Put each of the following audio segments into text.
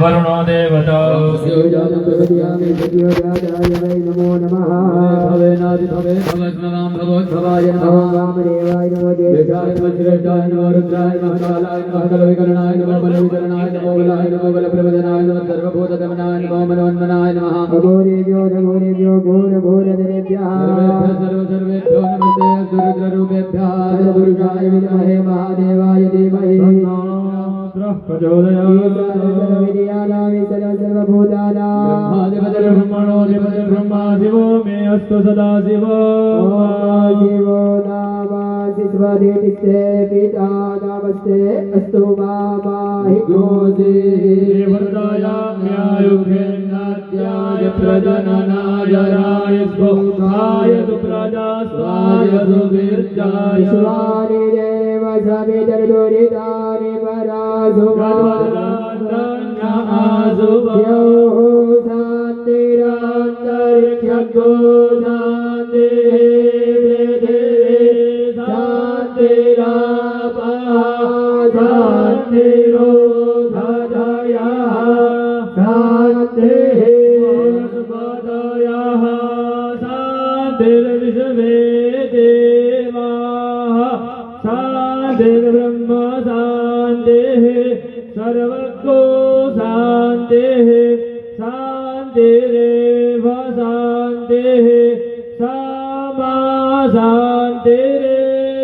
वरुणो देवता नमो नमः भवेनादिभवे भवद्भवां भगवद्भवाय ॐ नमः वामदेवाय नमो वेदाय नमः श्रेष्ठाय नमः रुद्राय नमः कालाय नमः कलविकरणाय नमो बलविकरणाय नमो बलाय नमो बलप्रवदनाय नमः सर्वभूतगमनाय नमो मनोन्मनाय नमः घोरेभ्यो घोरेभ्यो घोर घोरधरेभ्यः सर्वेभ्यः सर्व सर्वेभ्यो नमस्ते सुरुद्ररूपेभ्यः पुरुषाय विद्महे महादेवाय धीमहि सर्वविद्यानामि सर्वभूतानां ब्रह्मा शिवो मे अस्तु सदा शिवो शिवो नामासिस्वदितिस्ते पिता नमस्ते अस्तु मामाहि वरदायाम्यायुभेन्नाद्याय प्रजननाय राय स्वभाय सुप्रजास्वाय सुवीर्याय विश्वानि देव सवितर्दुरितानि परासुभद्योः शान्तिर्विश्वे देवाः शान्तिर्ब्रह्म शान्तिः सर्वको शान्तिः शान्तिरेव शान्तिः सामा शान्तिरेधे ॐ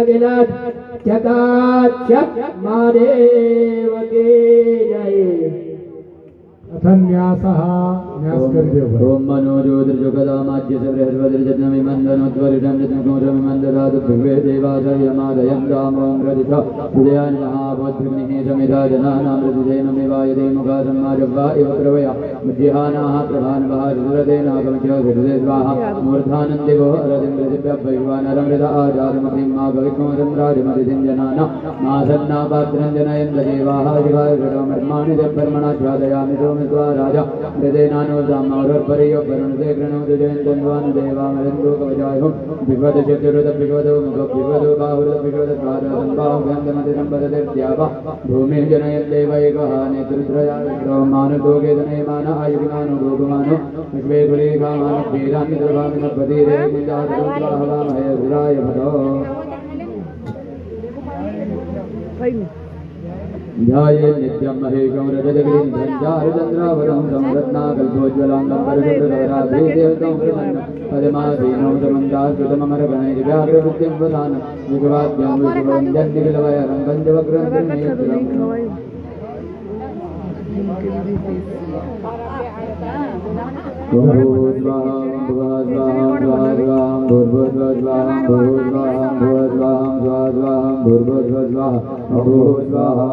જગના જગાક્ષ મારે વગે જય અથન્યાસઃ के जय न्यासः न्यास कर दियो ओम मनो ज्योतिर्जुगदामाद्य स बृहस्पतिर्जन्मिमन्दनोद्वरितं जन्मकोशमिमन्ददातु भुवे देवादयमादयं रामों रदिथ हृदयान् महाबोद्भिग्निः समिधा जनानां हृदिदेनमेवाय देमुखासम्माजव्वा इव प्रवया मुज्जिहानाः प्रधानवः रुद्रदेनागमख्यो हृदय स्वाहा मूर्धानन्दिवो अरदिं हृदिभ्यभैवानरमृत आजातमग्निं मा गविष्मोदं राजमदितिं जनाना मासन्नापात्रं जनयन् देवाः शिवाय षडमर्माणि जपर्मणा ख्यादयामि सोमस्वा राजा हृदयनानोदामौरपरियो वरुणदे गृणोद जयन्तन्वान् देवामरन्दो कवचायुः बिभद चतुर्द बिभदो मुख बिभदो बाहुर बिभद द्वारसम्बाहुगन्धमतिरम्बदतिर्द्यावा भूमिं जनयन्देवैकः नेतृत्रया मानदोगे दनयमान आयुविमानो गोपमानो विश्वे कुलीकामानो वीरान्निद्रभामिनपतिरे निजातरुद्राहवामहे भटो ध्याये नित्यं महेशं रजतगिरिं धञ्जारचन्द्रावरं संरत्नाकल्पोज्ज्वलं लम्बरचन्द्रधराभेदेवतं प्रसन्नं पदमाधीनं समन्दाकृतममरगणैर्व्याघ्रवृत्तिं वदानं युगवाद्यं विश्वं जन्निखिलवयरं पञ्चवक्रं त्रिनेत्रम् स्वाहा भुवः स्वाहा भुवः स्वाहा भुवः स्वाहा भुवः स्वाहा भुवः स्वाहा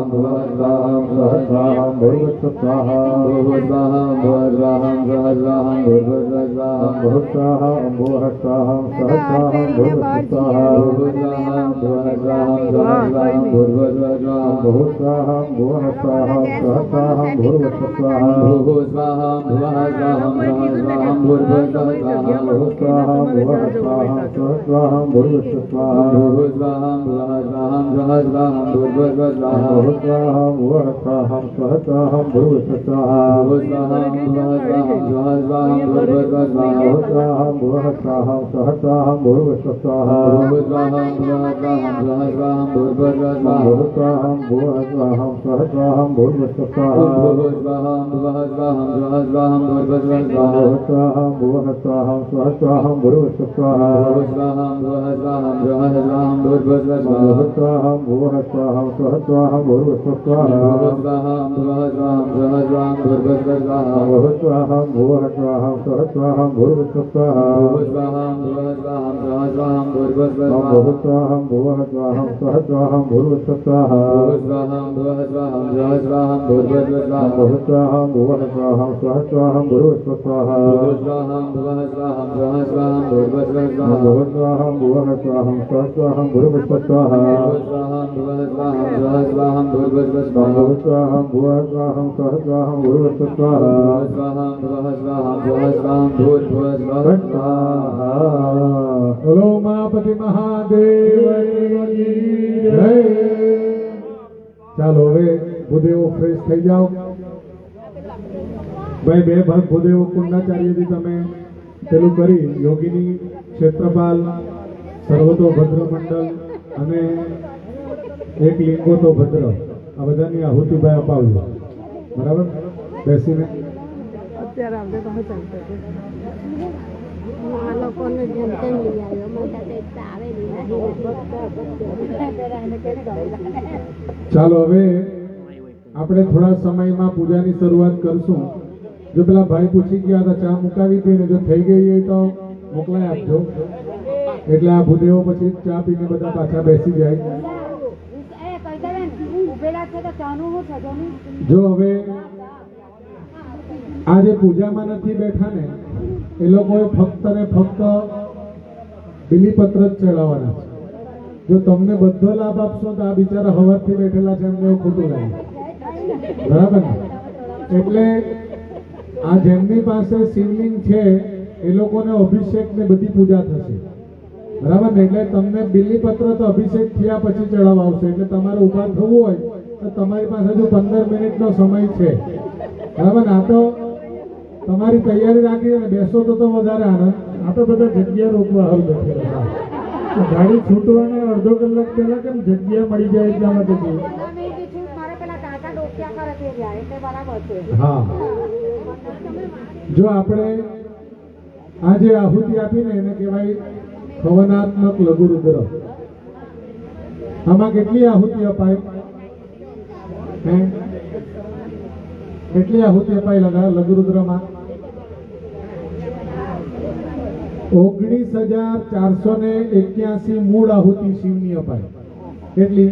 स्वाहा भूर्भुवः स्वाहा भुवः स्वाहा भुवः स्वाहा भुवः स्वाहा भुवः स्वाहा भूः स्वाहा भुवः स्वाहा स्वः स्वाहा भूर्भुवः स्वाहा भुवः स्वाहा भुवः स्वाहा भुवः स्वाहा भुवः स्वाहा भुवः स्वाहा भुवः स्वाहा स्वः स्वाहा भूर्भुवः स्वाहा भुवः स्वाहा भुवः स्वाहा भुवः स्वाहा भुवः स्वाहा भुवः स्वाहा भूः स्वाहा भुवः स्वाहा स्वः स्वाहा भूर्भुवः स्वाहा রাম রাজা स्वाहं स्वाहं भूर्भुवस्वाहं स्वाहं वस्वाहं स्वस्वाहं भूवस्वाहं स्वाहं स्वाहं स्वाहं भूर्भुवस्वाहं स्वाहं भुवस्वाहं स्वस्वाहं भूर्वस्वाहं स्वाहं स्वाहं स्वाहं भूर्भुवस्वाहं स्वाहं भुवस्वाहं स्वस्वाहं भूर्वस्वाहं भुवस्वाहं भुवस्वाहं स्वस्वाहं भूर्भुवस्वाहं स्वाहं भुवस्वाहं स्वस्वाहं भूर्वस्वाहं स्वाहं स्वाहं स्वाहं स्वाहं भूर्भुवस्वाहं स्वाहां भुवन स्वाहां स्वः स्वाहां भूर्वस्वस्वाहां भुव स्वाहां भुवन स्वाहां स्वः स्वाहां भूर्वस्वस्वाहां बहु स्वाहां भुवन स्वाहां स्वः स्वाहां भूर्वस्वस्वाहां बहु स्वाहां भुवन स्वाहां स्वः स्वाहां भूर्वस्वस्वाहा बहु स्वाहां भुवन स्वाहां स्वः स्वाहां भूर्वस्वस्वाहा સ્વાહા ભૂર્ભુવઃ સ્વાહા भुवः स्वाहा भुवः स्वाहा स्वः स्वाहा भुवः स्वाहा ભૂર્ભુવઃ સ્વાહા ભુવઃ સ્વાહા સ્વઃ સ્વાહા ભૂર્ભુવઃ સ્વાહા भुवः स्वाहा भुवः स्वाहा स्वः स्वाहा भुवः स्वाहा ભૂર્ભુવઃ સ્વાહા ભુવઃ સ્વાહા સ્વઃ સ્વાહા ભૂર્ભુવઃ સ્વાહા બોલો માપતિ મહાદેવની જય ચાલો હવે ભૂદેવો ફ્રેશ થઈ જાઓ ભાઈ બે ભાગ ભૂદેવો કુંડાચાર્યથી તમે પેલું કરી યોગીની ક્ષેત્રપાલ સર્વતો ભદ્ર મંડળ અને એક લિંગો તો ભદ્ર. આ બધાની આહુતિભાઈ અપાવજો. બરાબર? બેસીને. અત્યારે આપણે તો આ લોકોને જેમ તેમ લઈ આવ્યો. મારા સાથે ચાલો હવે આપણે થોડા સમયમાં પૂજાની શરૂઆત કરશું. જો પેલા ભાઈ પૂછી ગયા હતા ચા મુકાવી હતી ને જો થઈ ગઈ હોય તો મોકલાઈ આપજો. એટલે આ ભૂદેવો પછી ચા પીને બધા પાછા બેસી જાય. જો હવે આ જે પૂજામાં નથી બેઠા ને, એ લોકોએ ફક્ત ને ફક્ત બિલીપત્ર જ ચડાવવાના છે. જો તમને બધો લાભ આપશો તો આ બિચારા હવાથી બેઠેલા છે એમને એવું ખોટું લાગે. બરાબર ને? એટલે આ જેમની પાસે શિવલિંગ છે, એ લોકોને અભિષેક ને બધી પૂજા થશે. બરાબર ને? એટલે તમને બિલીપત્ર તો અભિષેક થયા પછી ચડાવવા આવશે. એટલે તમારે ઊભા થવું હોય તો તમારી પાસે હજુ પંદર મિનિટનો સમય છે. બરાબર આ તો તમારી તૈયારી રાખી અને બેસો તો તો વધારે આનંદ. આ તો બધા જગ્યા રોકવા હાલ બેઠેલા. ગાડી છૂટવાને અડધો કલાક પહેલા કેમ જગ્યા મળી જાય એટલા માટે હા. જો આપણે આ જે આહુતિ આપીને એને કહેવાય હવનાત્મક લઘુરુદ્ર આમાં કેટલી આહુતિ અપાય કેટલી આહુતિ અપાય લગા લઘુરુદ્રમાં ઓગણીસ હજાર ચારસો ને એક્યાસી મૂળ આહુતિ શિવની અપાય કેટલી?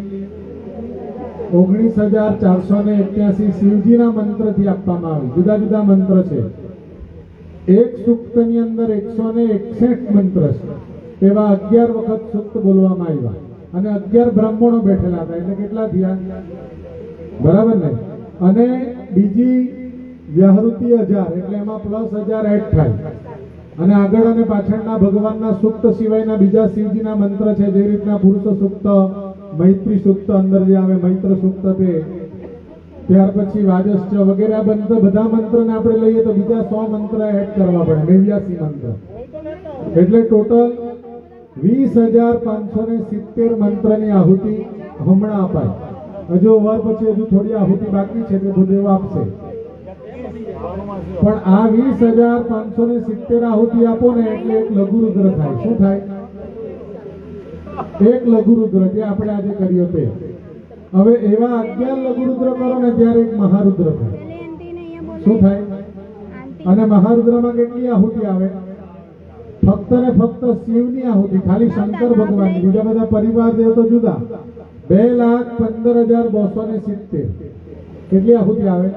ઓગણીસ હજાર ચારસો ને એક્યાસી શિવજીના મંત્રથી આપવામાં આવી. જુદા જુદા મંત્ર છે. એક સૂક્તની અંદર એકસો ને એકસઠ મંત્ર છે. એવા અગિયાર વખત સૂક્ત બોલવામાં આવ્યા. અને અગિયાર બ્રાહ્મણો બેઠેલા હતા, એટલે કેટલા થયા? બરાબર ને? અને બીજી વ્યાહૃતિ હજાર, એટલે એમાં પ્લસ હજાર એડ થાય. અને આગળ અને પાછળના ભગવાનના સૂક્ત સિવાયના બીજા શિવજીના મંત્ર છે, જે રીતના પુરુષ સૂક્ત, મૈત્રી સૂક્ત અંદર જે આવે, મૈત્ર સૂક્ત તે. ત્યાર પછી વાજસ્ચ વગેરે, આ બંધ બધા મંત્રને આપણે લઈએ તો બીજા સો મંત્ર એડ કરવા પડે, નેવ્યાસી મંત્ર. એટલે ટોટલ વીસ હજાર પાંચસો ને સિત્તેર મંત્રની આહુતિ હમણાં અપાય હજુ વાર પછી હજુ થોડી આહુતિ બાકી છે તે ભૂદેવ આપશે. પણ આ વીસ હજાર પાંચસો ને સિત્તેર આહુતિ આપો ને એટલે એક લઘુ રુદ્ર થાય. શું થાય? એક લઘુરુદ્ર જે આપણે આજે કર્યો તે. હવે એવા અગિયાર લઘુરુદ્ર કરો ને ત્યારે એક મહારુદ્ર થાય. શું થાય? અને મહારુદ્રમાં કેટલી આહુતિ આવે? ફક્ત ને ફક્ત શિવની આહુતિ ખાલી શંકર ભગવાન બીજા બધા પરિવાર દેવ તો જુદા. બે લાખ પંદર હજાર બસો ને સિત્તેર. કેટલી આહુતિ આવે?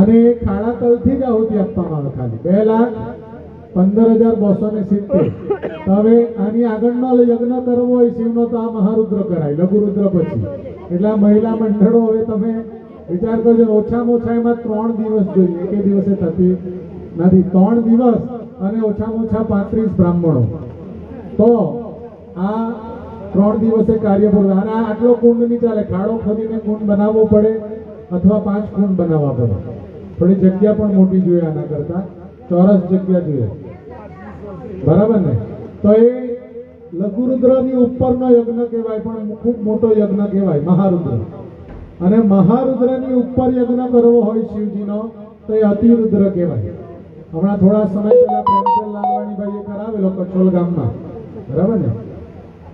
અને ખાડા તલથી જ આહુતિ આપવામાં આવે ખાલી. બે લાખ પંદર હજાર બસો ને સિત્તેર. હવે આની આગળનો યજ્ઞ કરવો હોય શિવનો તો આ મહારુદ્ર કરાય લઘુરુદ્ર પછી. એટલે મહિલા મંડળો હવે તમે વિચાર કરજો ઓછામાં ઓછા એમાં ત્રણ દિવસ જોઈએ. એક દિવસે થતી નથી, ત્રણ દિવસ અને ઓછામાં ઓછા પાંત્રીસ બ્રાહ્મણો. તો આ ત્રણ દિવસે કાર્ય પૂરું અને આટલો કુંડ નહીં ચાલે. ખાડો ખોદીને કુંડ બનાવવો પડે અથવા પાંચ કુંડ બનાવવા પડે. થોડી જગ્યા પણ મોટી જોઈએ આના કરતા. ચોરસ જગ્યા જોઈએ. બરાબર ને? તો એ લઘુરુદ્રની ઉપરનો યજ્ઞ કહેવાય, પણ ખૂબ મોટો યજ્ઞ કહેવાય, મહારુદ્ર. અને મહારુદ્રની ઉપર યજ્ઞ કરવો હોય શિવજીનો, તો એ અતિરુદ્ર કહેવાય. હમણાં થોડા સમય પહેલા પ્રેમચંદ લાલવાણીભાઈએ કરાવેલો કચોલ ગામમાં. બરાબર ને?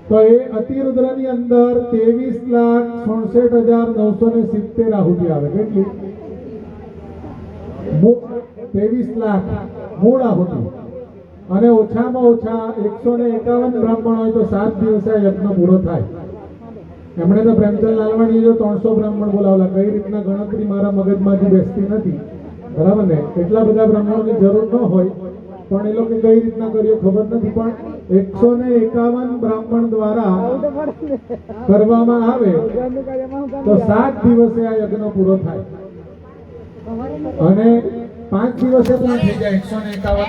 તો એ અતિરુદ્રની અંદર ત્રેવીસ લાખ સડસઠ હજાર નવસો ને સિત્તેર આહુતિ આવે. કેટલી? ત્રેવીસ લાખ મૂળ આહુતિ. અને ઓછામાં ઓછા એકસો ને એકાવન બ્રાહ્મણ હોય તો સાત દિવસે યજ્ઞ પૂરો થાય. એમણે તો પ્રેમચંદ લાલવાણીએ જો ત્રણસો બ્રાહ્મણ બોલાવેલા. કઈ રીતના ગણતરી મારા મગજમાંથી બેસતી નથી. બરાબર ને? એટલા બધા બ્રાહ્મણોની જરૂર ન હોય, પણ એ લોકો કઈ રીતના કર્યો ખબર નથી, પણ એકસો ને એકાવન બ્રાહ્મણ દ્વારા કરવામાં આવે, તો સાત દિવસે આ યજ્ઞ પૂરો થાય. અને પાંચ દિવસે પણ થઈ જાય, એકસો ને એકાવન